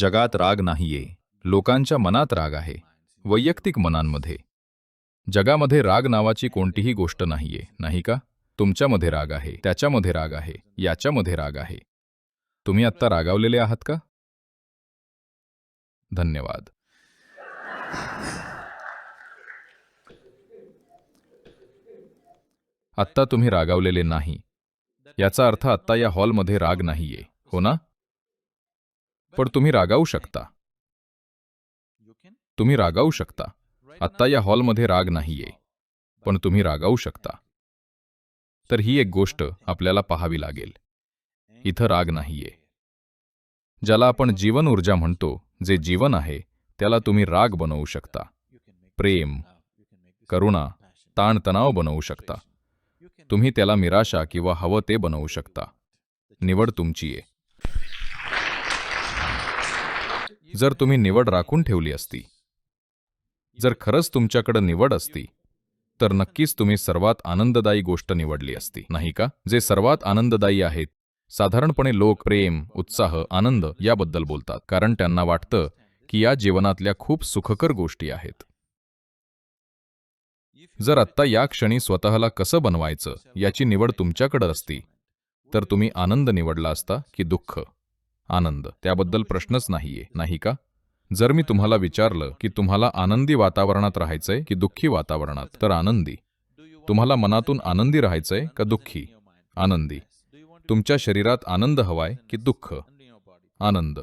जगात राग नाहीये. लोकांच्या मनात राग आहे. वैयक्तिक मनांमध्ये. जगामध्ये राग नावाची कोणतीही गोष्ट नाहीये नाही का? तुमच्यामध्ये राग आहे त्याच्यामध्ये राग आहे याच्यामध्ये राग आहे. तुम्ही आत्ता रागावलेले आहात का? धन्यवाद. आत्ता तुम्ही रागावलेले नाही. याचा अर्थ आत्ता या हॉलमध्ये राग नाहीये हो ना? पण तुम्ही रागावू शकता. तुम्ही रागावू शकता. आत्ता या हॉलमध्ये राग नाहीये. पण तुम्ही रागावू शकता. तर ही एक गोष्ट आपल्याला पाहावी लागेल. इथं राग नाहीये. ज्याला आपण जीवन ऊर्जा म्हणतो जे जीवन आहे त्याला तुम्ही राग बनवू शकता. प्रेम करुणा ताणतणाव बनवू शकता. तुम्ही त्याला निराशा किंवा हवं ते बनवू शकता. निवड तुमची आहे. जर तुम्ही निवड राखून ठेवली असती. जर खरंच तुमच्याकडे निवड असती तर नक्कीच तुम्ही सर्वात आनंददायी गोष्ट निवडली असती. नाही का? जे सर्वात आनंददायी आहेत साधारणपणे लोक प्रेम उत्साह आनंद याबद्दल बोलतात. कारण त्यांना वाटतं की या जीवनातल्या खूप सुखकर गोष्टी आहेत. जर आत्ता या क्षणी स्वतःला कसं बनवायचं याची निवड तुमच्याकडे असती तर तुम्ही आनंद निवडला असता की दुःख. आनंद. त्याबद्दल प्रश्नच नाहीये नाही का? जर मी तुम्हाला विचारलं की तुम्हाला आनंदी वातावरणात राहायचंय की दुःखी वातावरणात तर आनंदी. तुम्हाला मनातून आनंदी राहायचंय का दुःखी? आनंदी. तुमच्या शरीरात आनंद हवाय की दुःख? आनंद.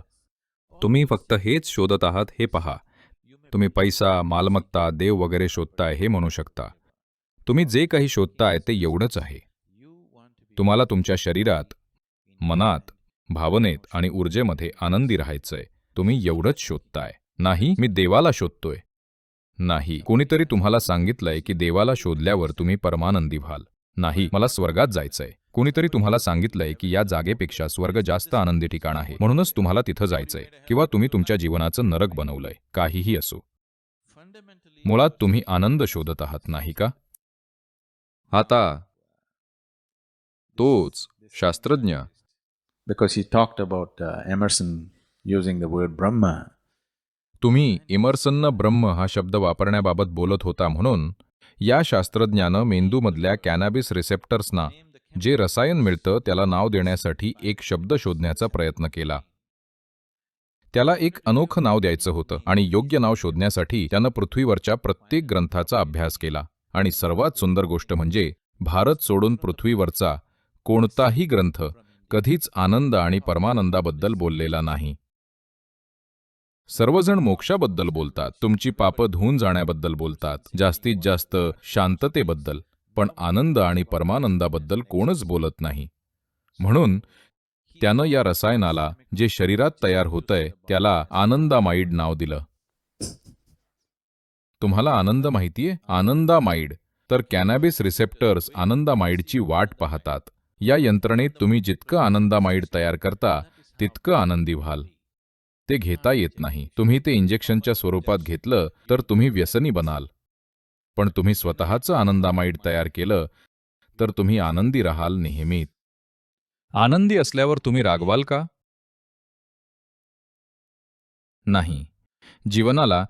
तुम्ही फक्त हेच शोधत आहात हे पहा. तुम्ही पैसा मालमत्ता देव वगैरे शोधताय हे म्हणू शकता. तुम्ही जे काही शोधताय ते एवढंच आहे. तुम्हाला तुमच्या शरीरात मनात भावनेत आणि ऊर्जेमध्ये आनंदी राहायचंय. तुम्ही एवढंच शोधताय. नाही मी देवाला शोधतोय. नाही कोणीतरी तुम्हाला सांगितलंय की देवाला शोधल्यावर तुम्ही परमानंदी व्हाल. नाही मला स्वर्गात जायचंय. कोणीतरी तुम्हाला सांगितलंय की या जागेपेक्षा स्वर्ग जास्त आनंदी ठिकाण आहे. म्हणूनच तुम्हाला तिथं जायचंय किंवा तुम्ही तुमच्या जीवनाचं नरक बनवलंय. काहीही असो. मुळात तुम्ही आनंद शोधत आहात नाही का? आता तोच शास्त्रज्ञ because he talked about uh, Emerson using the word Brahma. तुम्ही इमर्सननं ब्रह्म हा शब्द वापरण्याबाबत बोलत होता म्हणून या शास्त्रज्ञानं मेंदूमधल्या कॅनाबिस रिसेप्टर्सना जे रसायन मिळतं त्याला नाव देण्यासाठी एक शब्द शोधण्याचा प्रयत्न केला त्याला एक अनोखं नाव द्यायचं होतं आणि योग्य नाव शोधण्यासाठी त्यानं पृथ्वीवरच्या प्रत्येक ग्रंथाचा अभ्यास केला आणि सर्वात सुंदर गोष्ट म्हणजे भारत सोडून पृथ्वीवरचा कोणताही ग्रंथ कधीच आनंद आणि परमानंदाबद्दल बोललेला नाही. सर्वजण मोक्षाबद्दल बोलतात तुमची पापं धुवून जाण्याबद्दल बोलतात जास्तीत जास्त शांततेबद्दल पण आनंद आणि परमानंदाबद्दल कोणच बोलत नाही. म्हणून त्यानं या रसायनाला जे शरीरात तयार होतंय त्याला आनंदामाईड नाव दिलं. तुम्हाला आनंद माहितीये? आनंदामाईड. तर कॅनॅबिस रिसेप्टर्स आनंदामाईडची वाट पाहतात. या यंत्रणेत तुम्ही जितकं आनंदामाईड तयार करता तितकं आनंदी व्हाल. ते घेता येत नाही. तुम्ही ते इंजेक्शनच्या स्वरूपात घेतलं तर तुम्ही व्यसनी बनाल. पण तुम्ही स्वतःचं आनंदामाईड तयार केलं तर तुम्ही आनंदी राहाल नेहमीत आनंदी असल्यावर तुम्ही रागवाल का? नाही. जीवनाला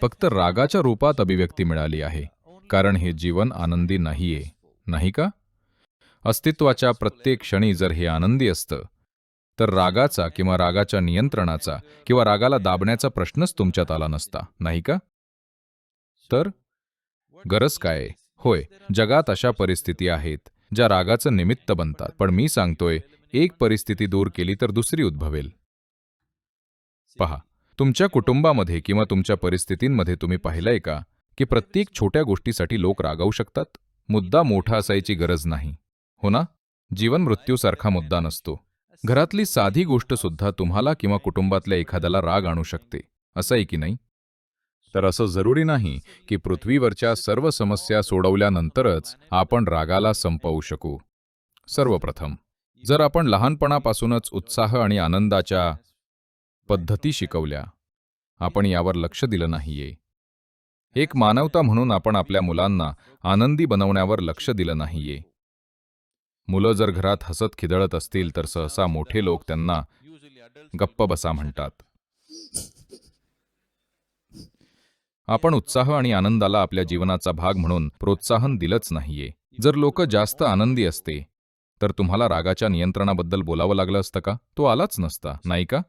फक्त रागाच्या रूपात अभिव्यक्ती मिळाली आहे. कारण हे जीवन आनंदी नाहीये. नाही का? अस्तित्वाच्या प्रत्येक क्षणी जर हे आनंदी असतं तर रागाचा किंवा रागाच्या नियंत्रणाचा किंवा रागाला दाबण्याचा प्रश्नच तुमच्यात आला नसता नाही का? तर गरज काय? होय जगात अशा परिस्थिती आहेत ज्या रागाचं निमित्त बनतात पण मी सांगतोय एक परिस्थिती दूर केली तर दुसरी उद्भवेल. पहा तुमच्या कुटुंबामध्ये किंवा तुमच्या परिस्थितींमध्ये तुम्ही पाहिलंय का की प्रत्येक छोट्या गोष्टीसाठी लोक रागावू शकतात? मुद्दा मोठा असायची गरज नाही. हो ना? जीवन मृत्यूसारखा मुद्दा नसतो. घरातली साधी गोष्ट सुद्धा तुम्हाला किंवा कुटुंबातल्या एखाद्याला राग आणू शकते असं आहे की नाही? तर असं जरुरी नाही की पृथ्वीवरच्या सर्व समस्या सोडवल्यानंतरच आपण रागाला संपवू शकू. सर्वप्रथम जर आपण लहानपणापासूनच उत्साह आणि आनंदाच्या पद्धती शिकवल्या आपण यावर लक्ष दिलं नाहीये. एक मानवता म्हणून आपण आपल्या मुलांना आनंदी बनवण्यावर लक्ष दिलं नाहीये. मुलं जर घरात हसत खिदळत असतील तर सहसा मोठे लोक त्यांना गप्प बसा म्हणतात. आपण उत्साह आणि आनंदाला आपल्या जीवनाचा भाग म्हणून प्रोत्साहन दिलंच नाहीये. जर लोक जास्त आनंदी असते तर तुम्हाला रागाच्या नियंत्रणाबद्दल बोलावं लागलं असतं का? तो आलाच नसता नाही का?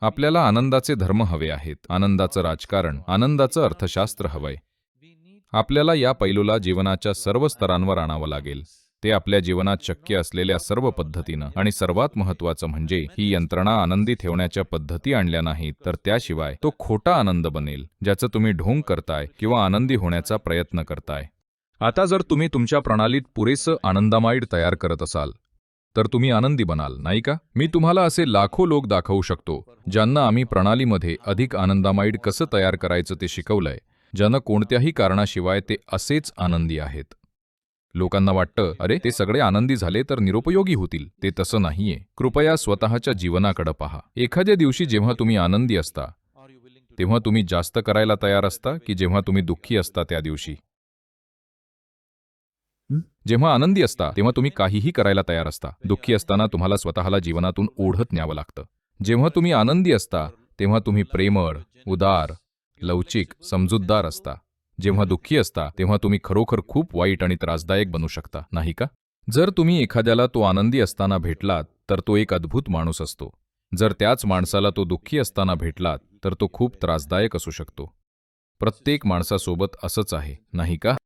आपल्याला आनंदाचे धर्म हवे आहेत आनंदाचं राजकारण आनंदाचं अर्थशास्त्र हवंय. आपल्याला या पैलूला जीवनाच्या सर्व स्तरांवर आणावं लागेल. ते आपल्या जीवनात शक्य असलेल्या सर्व पद्धतीनं. आणि सर्वात महत्वाचं म्हणजे ही यंत्रणा आनंदी ठेवण्याच्या पद्धती आणल्या नाहीत तर त्याशिवाय तो खोटा आनंद बनेल ज्याचं तुम्ही ढोंग करताय किंवा आनंदी होण्याचा प्रयत्न करताय. आता जर तुम्ही तुमच्या प्रणालीत पुरेसं आनंदामाईड तयार करत असाल तर तुम्ही आनंदी बनाल नाही का? मी तुम्हाला असे लाखो लोक दाखवू शकतो ज्यांना आम्ही प्रणालीमध्ये अधिक आनंदामाईड कसं तयार करायचं ते शिकवलंय ज्यानं कोणत्याही कारणाशिवाय ते असेच आनंदी आहेत. लोकांना वाटतं अरे ते सगळे आनंदी झाले तर निरुपयोगी होतील. ते तसं नाहीये. कृपया स्वतःच्या जीवनाकडे पहा. एखाद्या दिवशी जेव्हा तुम्ही आनंदी असता तेव्हा तुम्ही जास्त करायला तयार असता की जेव्हा तुम्ही दुःखी असता त्या दिवशी? जेव्हा आनंदी असता तेव्हा तुम्ही काहीही करायला तयार असता. दुःखी असताना तुम्हाला स्वतःला जीवनातून ओढत न्यावं लागतं. जेव्हा तुम्ही आनंदी असता तेव्हा तुम्ही प्रेमळ उदार लवचिक समजूतदार असता. जेव्हा दुःखी असता तेव्हा तुम्ही खरोखर खूप वाईट आणि त्रासदायक बनू शकता नाही का? जर तुम्ही एखाद्याला तो आनंदी असताना भेटलात तर तो एक अद्भुत माणूस असतो. जर त्याच माणसाला तो दुःखी असताना भेटलात तर तो खूप त्रासदायक असू शकतो. प्रत्येक माणसासोबत असंच आहे नाही का?